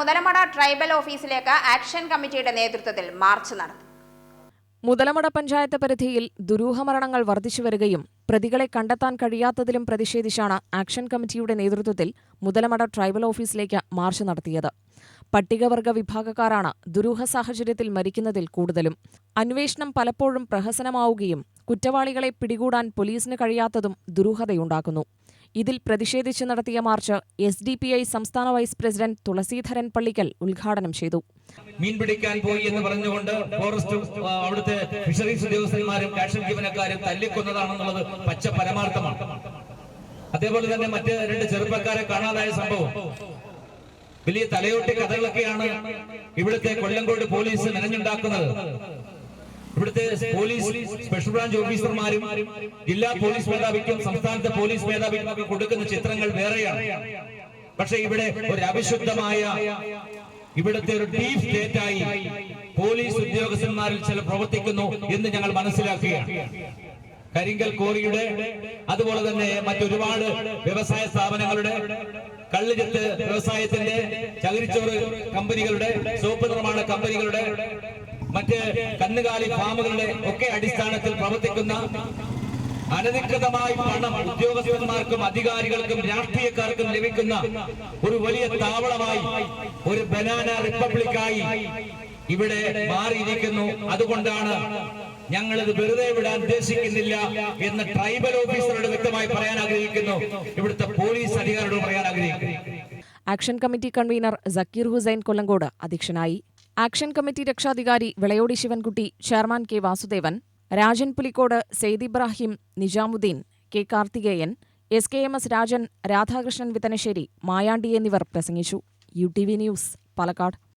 Muthalamada tribal ഓഫീസിലേക്ക് action കമ്മിറ്റിയുടെ നേതൃത്വത്തിൽ മാർച്ച് നടത്തി. മുതലമട പഞ്ചായത്ത് പരിധിയിൽ ദുരൂഹമരണങ്ങൾ വർദ്ധിച്ചുവരികയും പ്രതികളെ കണ്ടെത്താൻ കഴിയാത്തതിലും പ്രതിഷേധിച്ചാണ് ആക്ഷൻ കമ്മിറ്റിയുടെ നേതൃത്വത്തിൽ മുതലമട ട്രൈബൽ ഓഫീസിലേക്ക് മാർച്ച് നടത്തിയത്. പട്ടികവർഗ വിഭാഗക്കാരാണ് ദുരൂഹ സാഹചര്യത്തിൽ മരിക്കുന്നതിൽ കൂടുതലും. അന്വേഷണം പലപ്പോഴും പ്രഹസനമാവുകയും കുറ്റവാളികളെ പിടികൂടാൻ പോലീസിന് കഴിയാത്തതും ദുരൂഹതയുണ്ടാക്കുന്നു. ഇതിൽ പ്രതിഷേധിച്ച് നടത്തിയ march S D P I സംസ്ഥാന വൈസ് പ്രസിഡന്റ് തുളസീധരൻ പള്ളിക്കൽ ഉദ്ഘാടനം ചെയ്തു. മീൻ പിടിക്കാൻ പോയി എന്ന് പറഞ്ഞുകൊണ്ട് ഫോറസ്റ്റ് അവിടുത്തെ ഫിഷറീസ് ഉദ്യോഗസ്ഥന്മാരും കാഷൻ ജീവനക്കാരും തല്ലിക്കൊന്നതാണെന്നുള്ളത് പച്ച പരമാർത്ഥമാണ്. അതേപോലെ തന്നെ മറ്റ് രണ്ട് ചെറുപ്പക്കാരെ കാണാതായ സംഭവം. വലിയ തലയോട്ടി കഥകളൊക്കെയാണ് ഇവിടുത്തെ കൊല്ലംകോട് പോലീസ് മെനഞ്ഞുണ്ടാക്കുന്നത്. ഇവിടുത്തെ പോലീസ് സ്പെഷ്യൽ ബ്രാഞ്ച് ഓഫീസർമാരും ജില്ലാ പോലീസ് മേധാവിക്കും സംസ്ഥാനത്തെ പോലീസ് മേധാവിക്കും ഒക്കെ കൊടുക്കുന്ന ചിത്രങ്ങൾ വേറെയാണ്. പക്ഷെ ഇവിടെ ഒരു അവിശുദ്ധമായ ഇവിടുത്തെ ഒരു ഡീപ് സ്റ്റേറ്റായി പോലീസ് ഉദ്യോഗസ്ഥന്മാരിൽ ചില പ്രവർത്തിക്കുന്നു എന്ന് ഞങ്ങൾ മനസ്സിലാക്കുകയാണ്. കരിങ്കൽ കോറിയുടെ അതുപോലെ തന്നെ മറ്റൊരുപാട് വ്യവസായ സ്ഥാപനങ്ങളുടെ കള്ളുചെത്ത് വ്യവസായത്തിന്റെ ചകിരിച്ചോറ് കമ്പനികളുടെ സോപ്പ് നിർമ്മാണ കമ്പനികളുടെ മറ്റ് കന്നുകാലി ഫാമുകളുടെ ഒക്കെ അടിസ്ഥാനത്തിൽ പ്രവർത്തിക്കുന്ന അനധികൃതമായി പണം ഉദ്യോഗസ്ഥന്മാർക്കും അധികാരികൾക്കും രാഷ്ട്രീയക്കാർക്കും ലഭിക്കുന്ന ഒരു വലിയ താവളമായി ഒരു ബനാന റിപ്പബ്ലിക്കായി ഇവിടെ മാറിയിരിക്കുന്നു. അതുകൊണ്ടാണ് ഞങ്ങൾ ഇത് വെറുതെ വിടാൻ ഉദ്ദേശിക്കുന്നില്ല എന്ന് ട്രൈബൽ ഓഫീസറോട് വ്യക്തമായി പറയാൻ ആഗ്രഹിക്കുന്നു. ഇവിടുത്തെ പോലീസ് അധികാരിയോട് പറയാൻ ആഗ്രഹിക്കുന്നു. Action committee convenor Zakir Hussain Kollengode അധ്യക്ഷനായി. ആക്ഷൻ കമ്മിറ്റി രക്ഷാധികാരി Vilayodi Sivankutty chairman K Vasudevan Rajan Pulikkode Syed Ibrahim Nizamuddin K Karthikeyan S K M S Rajan Radhakrishnan Vithanassery Mayandi എന്നിവർ പ്രസംഗിച്ചു. U T V news Palakkad.